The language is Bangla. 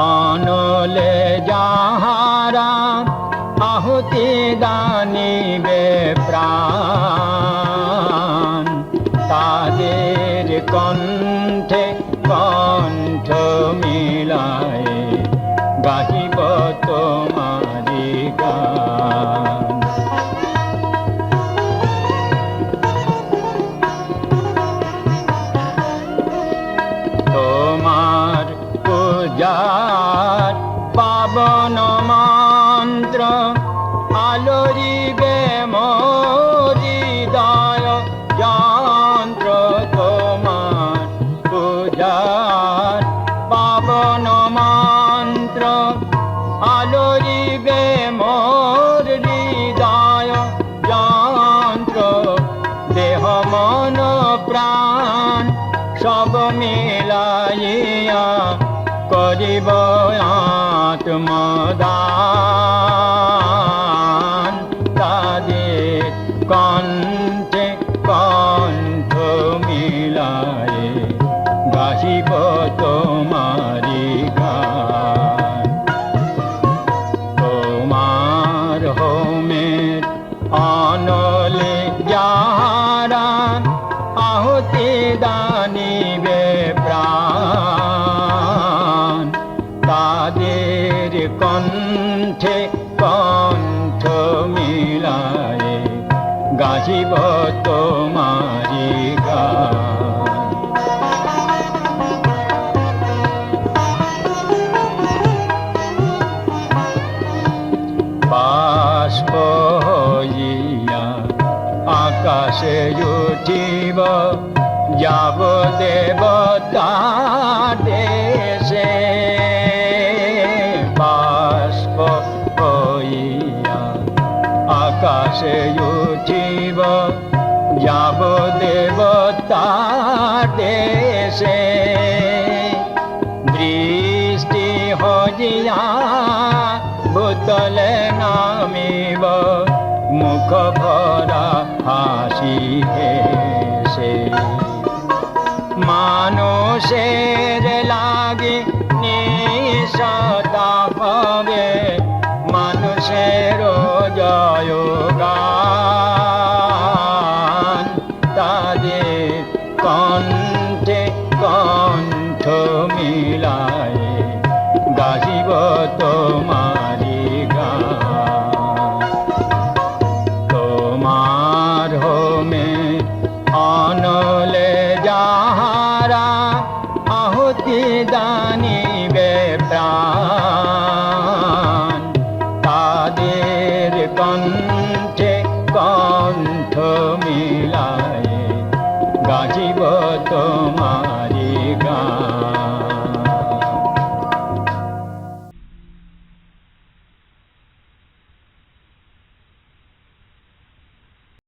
অনলে যাহারা আহুতি দানিবে প্রাণ। কণ্ঠে কণ্ঠ মিলায় গাহিব তোমারি গান। তোমার পূজার পাবন মন্ত্র আলোরিবে সব মিলাইয়া করিব আত্মদান। তাদের কণ্ঠে কণ্ঠ মিলায়ে গাহিব তোমারি গান। তোমার হোমের অনলে যাহারা কণ্ঠ মিলায়ে গাহিব তোমারি গান। আকাশে উঠিব যাব দেবতা আকাশে উঠিব, যাব দেবতা দেশে। বৃষ্টি হজিয়া ভূতলে নামিব, মুখ ভরা হাসি হেসে। মানুষের লাগে নিঃসতা হবে মানুষের জয় কণ্ঠ মিলায় গাজিব তোমারি তোমার হোমে অনলে যাহারা আহতি দানি প্রাণ। তাদের কণ্ঠে কণ্ঠ মিলায় গাজিব তোমার